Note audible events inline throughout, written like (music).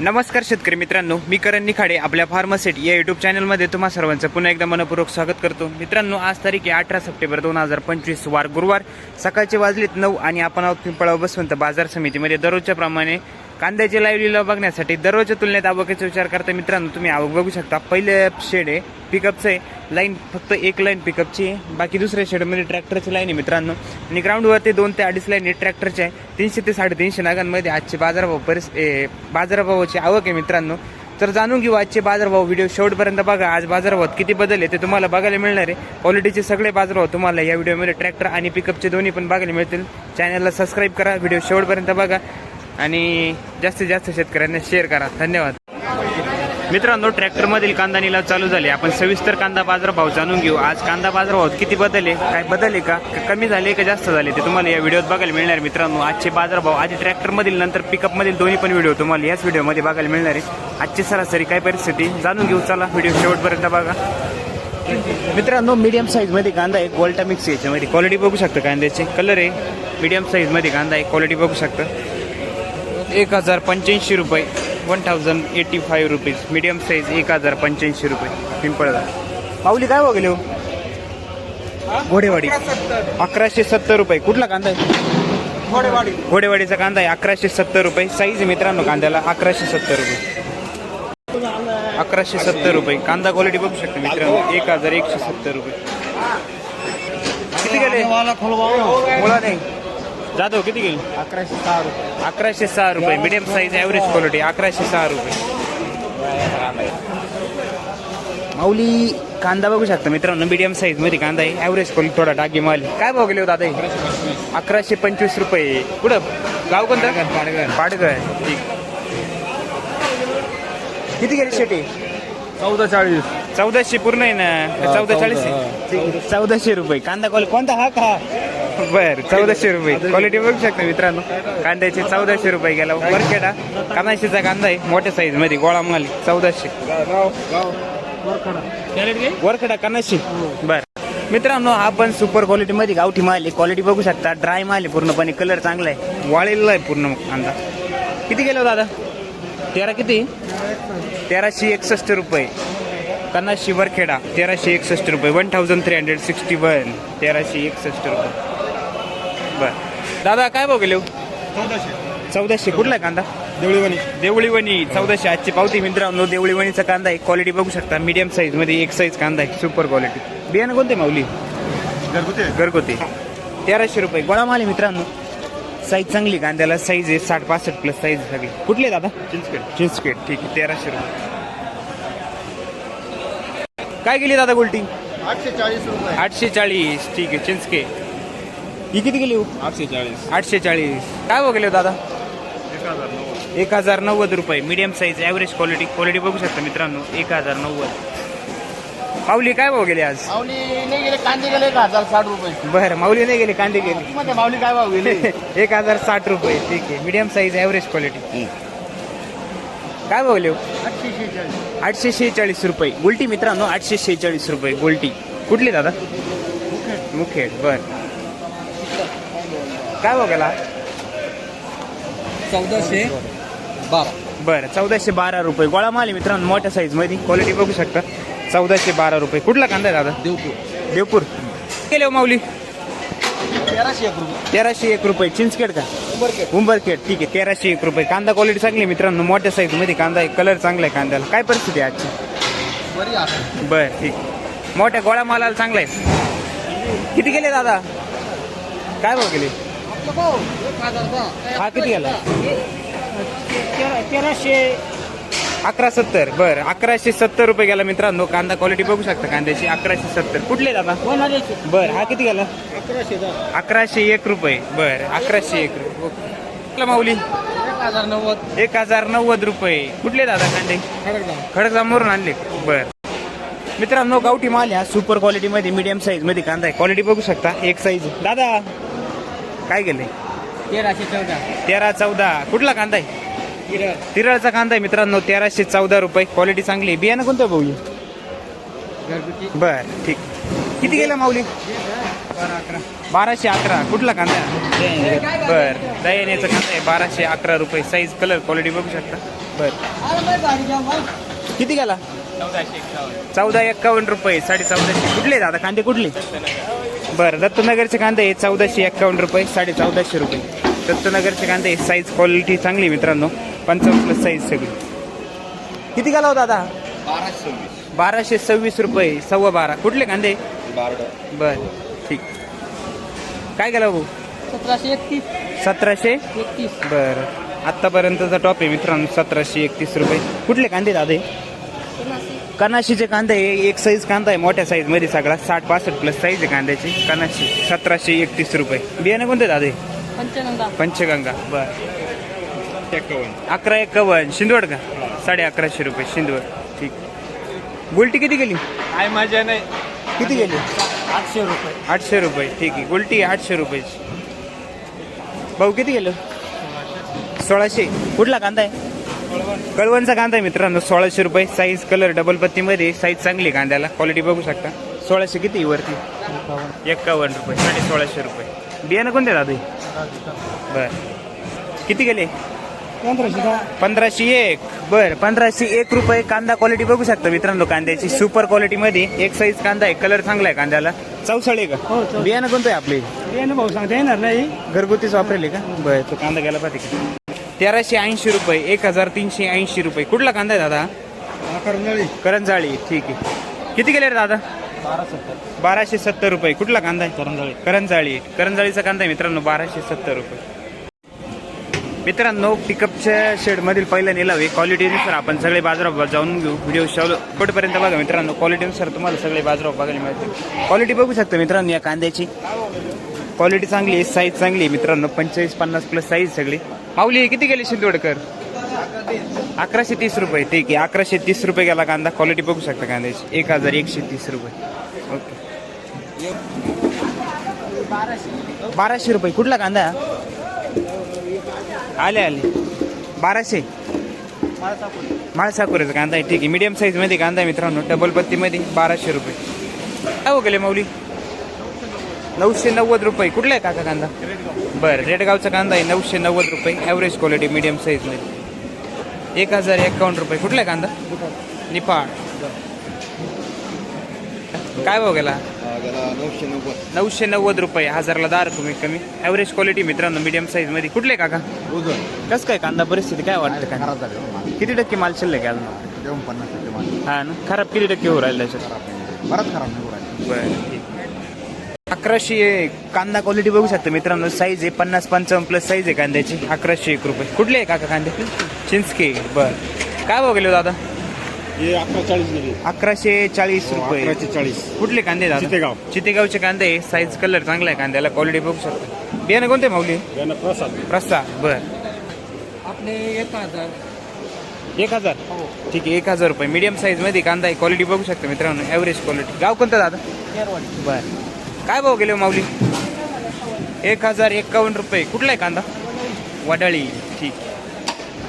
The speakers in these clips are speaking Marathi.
नमस्कार शेतकरी मित्रांनो मी करण निखाडे आपल्या फार्मसेट या युट्यूब चॅनलमध्ये तुम्हा सर्वांचं पुन्हा एकदा मनपूर्वक स्वागत करतो. मित्रांनो आज तारीख आहे अठरा सप्टेंबर दोन हजार पंचवीस वार गुरुवार. सकाळचे वाजलेत नऊ आणि आपण आहोत बसवंत बाजार समितीमध्ये. दररोजच्या प्रमाणे कांद्याचे लाईव्ह लिलाव बघण्यासाठी दररोजच्या तुलनेत आवकेचा विचार करता मित्रांनो तुम्ही आवक बघू शकता. पहिले शेड आहे पिकअपचं आहे. लाईन फक्त एक लाईन पिकअपची आहे. बाकी दुसऱ्या शेडमध्ये ट्रॅक्टरची लाईन आहे मित्रांनो. आणि ग्राउंडवरती दोन ते अडीच लाईन आहे ट्रॅक्टरचे आहे तीनशे ते साडेतीनशे नागांमध्ये आजचे बाजारभाव परिस ए, बाजारभावाची आवक आहे मित्रांनो. तर जाणून घेऊ आजचे बाजारभाव व्हिडिओ शेवटपर्यंत बघा. आज बाजारभावात किती बदल आहे ते तुम्हाला बघायला मिळणार आहे. क्वालिटीचे सगळे बाजारभाव तुम्हाला या व्हिडिओमध्ये ट्रॅक्टर आणि पिकअपचे दोन्ही पण बघायला मिळतील. चॅनलला सबस्क्राईब करा व्हिडिओ शेवटपर्यंत बघा. आणि जास्तीत जास्त शेतकऱ्यांना शेअर करा. धन्यवाद. मित्रांनो ट्रॅक्टरमधील कांदा निलाव चालू झाले. आपण सविस्तर कांदा बाजार भाव जाणून घेऊ. आज कांदा बाजारभाव किती बदलले? काय बदलले का? का कमी झाले का जास्त झाले? ते तुम्हाला या व्हिडिओत बघायला मिळणार. मित्रांनो आजचे बाजारभाव आधी ट्रॅक्टरमधील नंतर पिकअपमधील दोन्ही पण व्हिडिओ तुम्हाला याच व्हिडिओमध्ये बघायला मिळणार आहे. आजची सरासरी काय परिस्थिती? जाणून घेऊ. चला व्हिडिओ शेवटपर्यंत बघा. मित्रांनो मीडियम साईजमध्ये कांदा आहे. गोल्टा मिक्स याच्यामध्ये. क्वालिटी बघू शकता कांद्याची. कलर आहे. मीडियम साईजमध्ये कांदा आहे. क्वालिटी बघू शकता. एक हजार पंच्याऐंशी रुपये. One thousand eighty five rupees medium size एक हजार पंच्याऐंशी रुपये. पिंपळदा पाऊली काय बघले हो? घोडेवाडी. अकराशे सत्तर. रुपये. कुठला कांदा आहे? घोडेवाडी. घोडेवाडीचा कांदा आहे. अकराशे सत्तर रुपये. साईज आहे मित्रांनो कांद्याला. अकराशे सत्तर रुपये. अकराशे सत्तर रुपये. कांदा क्वालिटी बघू शकता मित्रांनो. एक हजार एकशे सत्तर रुपये. किती गेले? मुळा नाही. जाधव किती गेले अकराशे सहा रुपये. अकराशे सहा रुपये. मीडियम साईज ॲव्हरेज क्वालिटी अकराशे सहा रुपये. माऊली कांदा बघू शकता मित्रांनो. मीडियम साईजमध्ये कांदा आहे. ॲव्हरेज क्वालिटी थोडा टाकी माल काय भाव गेले हो दादा हे? अकराशे पंचवीस रुपये. कुठं? गाव कोणतं? पाडगड. पाडगळ ठीक. किती गेले शेटी चौदा चाळीस. चौदाशे पूर्ण आहे ना? हा, चौदा चाळीस आहे? ठीक. आहे. चौदाशे रुपये. कांदा क्वालिटी कोणता? हा का? बर चौदाशे रुपये. क्वालिटी बघू शकता मित्रांनो. कांद्याचे चौदाशे रुपये गेला. वरखेडा कानाशीचा कांदा आहे मोठ्या साईजमध्ये गोळा माल चौदाशे. वरखेडा कानाशी बर. मित्रांनो हा पण सुपर क्वालिटी मध्ये गावठी माल आहे. क्वालिटी बघू शकता. ड्राय माल आहे पूर्णपणे. कलर चांगला आहे. वाळलेला आहे पूर्ण कांदा. किती गेला दादा? तेरा किती? तेराशे एकसष्ट रुपये. कन्नाशी वरखेडा तेराशे एकसष्ट रुपये. One thousand three hundred sixty one तेराशे एकसष्ट रुपये. बर. दादा काय भाव गेले हो? चौदाशे. चौदाशे. कुठला आहे कांदा? देवळीवणी. देवळीवणी चौदाशे. आजची पावती मित्रांनो देवळीवणीचा कांदा आहे. क्वालिटी बघू शकता. मीडियम साईजमध्ये एक साईज कांदा आहे. सुपर क्वालिटी बियाणं कोणते माऊली? घरगुती. घरगुती. तेराशे रुपये. गोळा माल आहे मित्रांनो. साईज चांगली कांद्याला साईज आहे साठ पासष्ट प्लस साईज सगळी. कुठले दादा? चिंचखेड. चिंचकेट ठीक आहे तेराशे रुपये. काय गेली दादा गोल्टी? आठशे चाळीस रुपये. आठशे चाळीस. ठीक आहे चिंचके ही किती गेली हो? आठशे चाळीस आठशे चाळीस काय भाव गेले हो दादा? एक हजार नव्वद. एक हजार नव्वद रुपये. Medium size average quality quality बघू शकता मित्रांनो. एक हजार नव्वद. माऊली काय भाव गेले आज? माऊली नाही गेले कांदे गेले एक हजार साठ रुपये. बरं माऊली नाही गेले कांदे गेले. मध्ये माऊली काय भाव गेले? (laughs) एक हजार साठ रुपये. ठीक आहे. मीडियम साईज ॲव्हरेज क्वालिटी काय भाव गेले हो? आठशे शेहेचाळीस आठशे शेहेचाळीस रुपये. गुलटी मित्रांनो आठशे शेहेचाळीस रुपये गुलटी. कुठली दादा? मुखेड. बर. काय भाव गेला? चौदाशे बारा. बरं चौदाशे बारा रुपये. गोळा माल आहे मित्रांनो मोठ्या साईजमध्ये. क्वालिटी बघू शकता. चौदाशे बारा रुपये. कुठला कांदा आहे दादा? देवपूर. देवपूर. केले हो माऊली? तेराशे एक रुपये. तेराशे एक रुपये. चिंचखेड का? बरं उंबरखेड. ठीक आहे तेराशे एक रुपये. कांदा क्वालिटी चांगली आहे मित्रांनो. मोठ्या साईजमध्ये कांदा आहे. कलर चांगला आहे कांद्याला. काय परिस्थिती आहे आजची? बरी आहे बर ठीक. मोठ्या गोळ्या मालाला चांगला आहे. किती गेले दादा? काय भाव गेले? हजार हा किती गेला? तेराशे अकरा सत्तर बर. अकराशे सत्तर रुपये गेला मित्रांनो. कांदा क्वालिटी बघू शकता कांद्याची. अकराशे सत्तर. कुठले दादा? बर. हा किती गेला? अकराशे एक रुपये. बर. अकराशे एक रुपये. माऊली? एक हजार नव्वद. एक हजार नव्वद रुपये. कुठले दादा कांदे? खडकजामवरून आणले. बर. मित्रांनो गावठी माल ह्या सुपर क्वालिटी मध्ये मीडियम साईजमध्ये कांदा आहे. क्वालिटी बघू शकता. एक साईज दादा काय गेले तेराशे चौदा. तेरा चौदा. कुठला कांदा आहे? किरण तिरळचा कांदा आहे मित्रांनो तेराशे चौदा रुपये. क्वालिटी चांगली आहे. बियाणं कोणतं भाऊ? घरगुती. बर ठीक. किती गेला माऊली? बाराशे अकरा. कुठला कांदा? बर. दयानेचा कांदा आहे. बाराशे अकरा रुपये. साईज कलर क्वालिटी बघू शकता. बर. किती गेला? चौदा एक्कावन्न रुपये. साडे चौदाशे कुठले दादा? कांदे कुठले? बरं दत्तनगरचे कांदे आहे चौदाशे एक्कावन्न रुपये साडे चौदाशे रुपये. दत्तनगरचे कांदे साईज क्वालिटी चांगली आहे मित्रांनो. पंचावन्न प्लस साईज सगळी. किती गेला होता दादा? बाराशे सव्वीस रुपये सव्वा बारा. कुठले कांदे? बर ठीक. काय केलं भाऊ? सतराशे एकतीस. सतराशे? एकतीस. बर. आतापर्यंतचा टॉप आहे मित्रांनो सतराशे एकतीस रुपये. कुठले कांदे दादे कनाशीचे कांदे आहे एक साईज कांदा आहे मोठ्या साईजमध्ये सगळा. साठ पासष्ट प्लस साईज आहे कांद्याची. कनाशी सतराशे एकतीस रुपये. बियाणे कोणते दादे? पंचगंगा. बर. अकरा एकावन्न. शिंदवड का? साडे अकराशे रुपये. शिंदवड. ठीक. गुलटी किती गेली? काय माझ्या नाही. किती गेली? आठशे रुपये. आठशे रुपये. ठीक आहे. गुलटी आठशे रुपयाची. भाऊ किती गेलं? सोळाशे. कुठला कांदा आहे? कळवणचा कांदा आहे मित्रांनो सोळाशे रुपये. साईज कलर डबल पत्तीमध्ये साईज चांगली कांद्याला. क्वालिटी बघू शकता. सोळाशे किती वरती? एक्कावन्न रुपये साडे सोळाशे रुपये. बियाणं कोणते दादा? हे? बर. किती गेले? पंधराशे एक. बर पंधराशे एक रुपये कांदा क्वालिटी बघू शकता मित्रांनो कांद्याची. सुपर क्वालिटी मध्ये एक साईज कांदा आहे. कलर चांगला आहे कांद्याला. चौसाळे हो, का चौसाळे. बियाणं कोणतं आहे आपले? बियाणं भाऊ सांगता येणार नाही. घरगुतीच वापरेल का? बर तो कांदा गेला पाहिजे तेराशे ऐंशी रुपये एक हजार तीनशे ऐंशी रुपये. कुठला कांदा आहे दादा? करंजाळी. करंजाळी. ठीक आहे. किती गेले रे दादा? बारा सत्तर. बाराशे सत्तर रुपये. कुठला कांदा आहे? करंजाळी. करंजाळी. करंजाळीचा कांदा आहे मित्रांनो बाराशे सत्तर रुपये. मित्रांनो पिकअपच्या शेडमधील पहिला निलाव आहे. क्वालिटीनुसार आपण सगळे बाजारात जाऊन घेऊ. व्हिडिओ शेवलो कुठपर्यंत बघा मित्रांनो. क्वालिटीनुसार तुम्हाला सगळे बाजारात बघायला मिळतील. क्वालिटी बघू शकता मित्रांनो या कांद्याची. क्वालिटी चांगली आहे साईज चांगली आहे मित्रांनो. पंचेचाळीस पन्नास प्लस साईज सगळी. माऊली किती गेली शिंदोडकर? अकराशे तीस रुपये ठीक आहे. अकराशे तीस रुपये गेला कांदा. क्वालिटी बघू शकता कांद्याची. एक हजार एकशे तीस रुपये. ओके. बाराशे रुपये. कुठला कांदा? आले आले. बाराशे? माळसाकुऱ्याचा कांदा आहे. ठीक आहे. मीडियम साईजमध्ये कांदा आहे मित्रांनो. डबल पत्तीमध्ये बाराशे रुपये. काय हो गेले माऊली? नऊशे नव्वद रुपये. कुठला आहे काका कांदा? बरं रेडगावचा कांदा आहे नऊशे नव्वद रुपये. ॲव्हरेज क्वालिटी मीडियम साईजमध्ये एक हजार एकावन्न रुपये. कुठला आहे कांदा? निफाड. काय भाव गेला? नऊशे नव्वद नऊशे नव्वद रुपये. हजारला दहा रुपये कमी. ॲव्हरेज क्वालिटी मित्रांनो मीडियम साईजमध्ये कुठले काका? कसं काय कांदा? परिस्थिती काय वाटतं काय किती टक्के माल शिल्लक आहे अजून? पन्नास टक्के माल. हा ना? खराब किती टक्के होऊ राहिलं त्याच्यात? खराब नाही. बराच खराब नाही बरं अकराशे कांदा क्वालिटी बघू शकता मित्रांनो. साईज आहे पन्नास पंचावन्न प्लस साईज आहे कांद्याची. अकराशे एक रुपये. कुठले आहे काका कांदे? चिंचके. बर. काय भाव गेलो दादा? हे अकरा चाळीस गेले. अकराशे चाळीस रुपये. अकराशे चाळीस. कुठले कांदे दादा? चितेगाव. चितेगावचे कांदे आहे. साईज कलर चांगला आहे कांद्याला. क्वालिटी बघू शकता. बियाणं कोणते माऊली? यानं प्रसाद. प्रस्ता बर. आपले एक हजार. एक हजार? ठीक आहे एक हजार रुपये. मीडियम साईजमध्ये कांदा आहे. क्वालिटी बघू शकता मित्रांनो. ॲव्हरेज क्वालिटी गाव कोणतं दादा? केरवाडी. बर. काय भाव गेले हो माऊली? एक हजार एक्कावन्न रुपये. कुठला आहे कांदा? वडाळी. ठीक.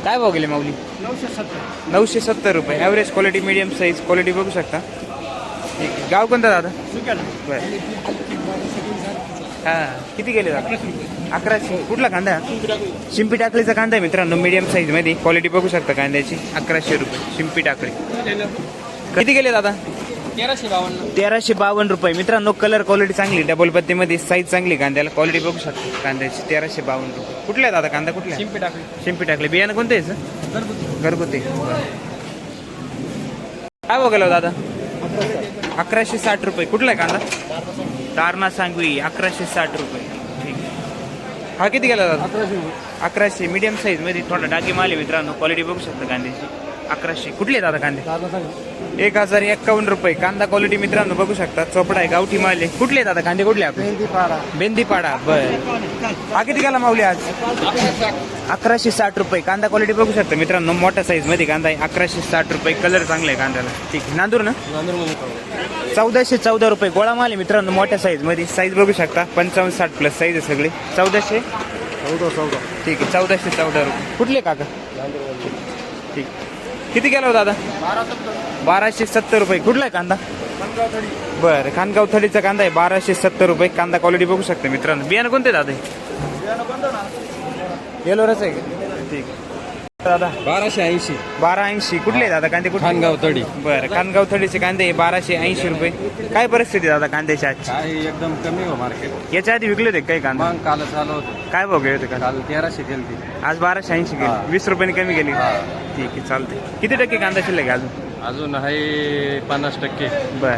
काय भाव गेले माऊली? नऊशे सत्तर नऊशे सत्तर रुपये. Average quality medium size quality बघू शकता. ठीक. आहे गाव कोणतं दादा? बरं. हां. किती गेले दादा? अकराशे. कुठला कांदा? शिंपी टाकळीचा कांदा आहे मित्रांनो मिडियम साईजमध्ये क्वालिटी बघू शकता कांद्याची. अकराशे रुपये. शिंपी टाकळी. किती गेले दादा? तेराशे बावन्न. तेराशे बावन्न रुपये. मित्रांनो कलर क्वालिटी चांगली डबल पत्तीमध्ये साईज चांगली कांद्याला क्वालिटी बघू शकतो. कांद्याची तेराशे बावन्न रुपये. कुठला आहे दादा कांदा? कुठला आहे? शिंपी टाकली. शिंपी टाकले. बियाणं कोणतं आहे sir? घरगुती. घरगुती. काय बघायला दादा? अकराशे साठ रुपये. कुठला आहे कांदा? तारणा सांगवी अकराशे साठ रुपये. ठीक. हा किती गेला दादा? अकराशे. मीडियम साईजमध्ये थोडा डागी माल आहे मित्रांनो. क्वालिटी बघू शकता कांद्याची. अकराशे. कुठले दादा कांदे? दादा एक हजार एक्कावन्न रुपये. कांदा क्वालिटी मित्रांनो बघू शकता. चोपडा आहे गावठी माल कुठले आता कांदे? कुठले आपले? मेहंदी पाडा बेंदीपाडा बर. हा किती गेला माऊली आज? अकराशे साठ रुपये. कांदा क्वालिटी बघू शकता मित्रांनो मोठ्या साईजमध्ये कांदा आहे. अकराशे साठ रुपये. कलर चांगला आहे कांद्याला. ठीक आहे. नांदूर ना? चौदाशे चौदा रुपये. गोळा माल आहे मित्रांनो मोठ्या साईजमध्ये. साईज बघू शकता. पंचावन्न साठ प्लस साईज आहे सगळे. चौदाशे? चौदा चौदा. ठीक आहे. चौदाशे चौदा रुपये. कुठले काका? ठीक. किती हो दादा बाराशे सत्तर रुपये. कुठला आहे कांदा? बरं खानगाव थडीचा कांदा आहे. बाराशे सत्तर रुपये. कांदा क्वालिटी बघू शकता मित्रांनो. बियाणं कोणते दादा? येलोरच आहे का ठीक. आहे दादा? बाराशे ऐंशी. बारा ऐंशी. कुठले दादा? कांदे कुठले? खानगाव तडी. बरं कानगाव थडीचे कांदे बाराशे ऐंशी रुपये. काय परिस्थिती आहे दादा कांद्याची आजची? काय एकदम कमी हो मार्केट याच्या आधी विकले होते काही कांदा? मग काल चालू होतं. काय भाव गेले होते कांदा? काल तेराशे गेलती. आज बाराशे ऐंशी हा. गेले वीस रुपयाने कमी गेली. ठीक आहे चालते किती टक्के कांदा शिल्लक आहे अजून? अजून आहे पन्नास टक्के. बर.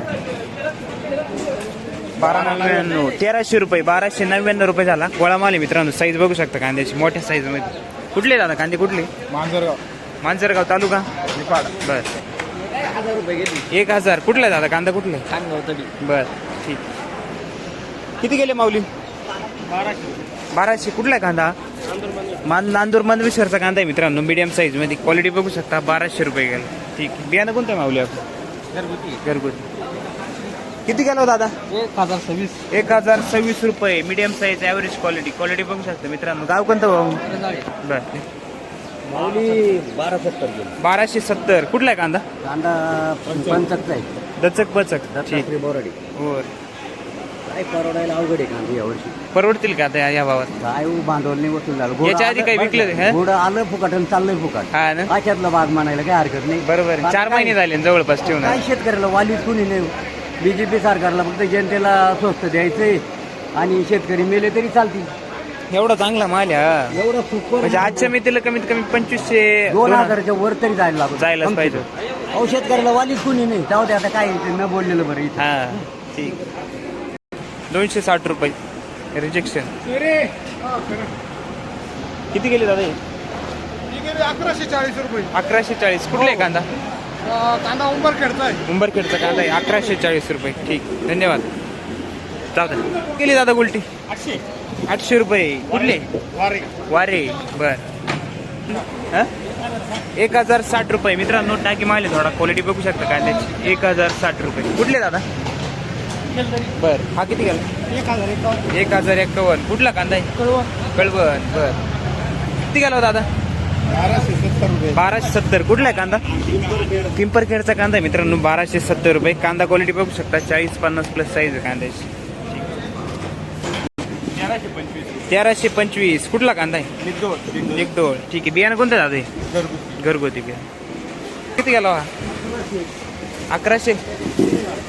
बारा नव्याण्णव तेराशे रुपये बाराशे नव्याण्णव रुपये झाला. गोळा माल आहे मित्रांनो. साईज बघू शकता कांद्याची. मोठ्या साईजमध्ये कुठले दादा? कांदे कुठले? मांजरगाव. मांजरगाव तालुका? निपाड बर. हजार रुपये गेली एक हजार. कुठला आहे दादा? कांदा कुठले बर ठीक. किती गेले माऊली? बाराशे. बाराशे. कुठला आहे कांदा? मान नांदूर मंदविश्वरचा कांदा आहे मित्रांनो. मीडियम साईजमध्ये. क्वालिटी बघू शकता. बाराशे रुपये गेला. ठीक. आहे बियाणं कोणतं आहे माऊली आपलं? घरगुती. घरगुती. किती गेलो दादा? एक हजार सव्वीस. एक हजार सव्वीस रुपये medium size average quality quality बघू शकता मित्रांनो. गाव कोणतं भाऊ? बर. माऊली बारा सत्तर गेली. बाराशे सत्तर. कुठला आहे कांदा? कांदा आहे. दचक बचक ठीक. दत्तात्रय बोराडी. हो काय परवडायला अवघड आहे कांदा यावर्षी परवडतील का आता या- भावात? काय भांडवल नाही वसूल झालं. याच्या आधी काही विकलं हे? घोडं आलं फुकट आणि चाललंय फुकट. हा ना? भाग म्हणायला काय हरकत नाही. बरोबर आहे. चार महिने झाले ना जवळपास ठेवून काय शेतकऱ्याला वालीच कुणी नाही. बीजेपी सरकारला फक्त जनतेला स्वस्त द्यायचंय आणि शेतकरी मेले तरी चालतील. एवढा चांगला माल आहे हा. एवढं सुपर म्हणजे आजच्या मितीला कमीत कमी पंचवीसशे दोन हजाराच्या वर तरी जायला लागतो जायलाच पाहिजे. अहो शेतकऱ्याला वालीच कुणी नाही. तेव्हा ते आता काय ते न बोललेलं बरं इथं. हा ठीक. दोनशे साठ रुपये रिजेक्शन किती गेले दादा हे? अकराशे चाळीस रुपये. अकराशे चाळीस. कुठले आहे कांदा? कांदा उंबर खेळताय उंबरखेडचा कांदा आहे. अकराशे चाळीस रुपये. ठीक. धन्यवाद. जाऊ द्या केली दादा उलटी. आठशे. आठशे रुपये. कुठले? वारे. वारे. बर. हं? एक हजार साठ रुपये. मित्रांनो टाकी आहे थोडा. क्वालिटी बघू शकता कांद्याची एक हजार साठ रुपये. कुठले दादा? बर. हा किती गेला? एक हजार एकावन्न. एक हजार एक्कावन्न कुठला कांदा आहे? कळवा कळवण. बर. किती गेला हो दादा? बाराशे रुपये बाराशे सत्तर. कुठला आहे कांदा? पिंपरखेडचा कांदा आहे मित्रांनो बाराशे सत्तर रुपये. कांदा क्वालिटी बघू शकता. चाळीस पन्नास प्लस साईज आहे कांद्याची. तेराशे पंचवीस. कुठला कांदा आहे? एकदोळ ठीक आहे. बियाणं कोणतं दादा? घरगुती बियाणं. किती गेला हा? अकराशे?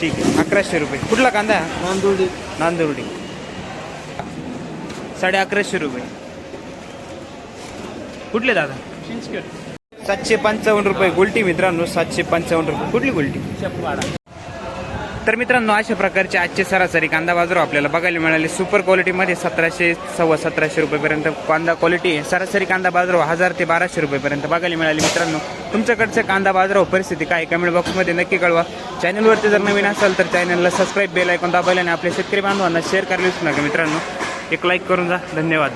ठीक आहे. अकराशे रुपये. कुठला कांदा? नांदुर्डी. नांदुर्डी. साडे अकराशे रुपये. कुठले दादा? सातशे पंचावन्न रुपये गुलटी मित्रांनो सातशे पंचावन्न रुपये. कुठली गुलटी? तर मित्रांनो अशा प्रकारचे आजचे सरासरी कांदा बाजार आपल्याला बघायला मिळाले. सुपर क्वालिटीमध्ये सतराशे सव्वा सतराशे रुपयेपर्यंत कांदा क्वालिटी आहे. सरासरी कांदा बाजार हजार ते बाराशे रुपयेपर्यंत बघायला मिळाले. मित्रांनो तुमच्याकडचं कांदा बाजार परिस्थिती काय कमेंट बॉक्समध्ये नक्की कळवा. चॅनलवरती जर नवीन असाल तर चॅनलला सबस्क्राईब बेल ऐकून दाबायला आणि आपल्या शेतकरी बांधवांना शेअर करायला विसरू नका मित्रांनो. एक लाईक करून जा. धन्यवाद.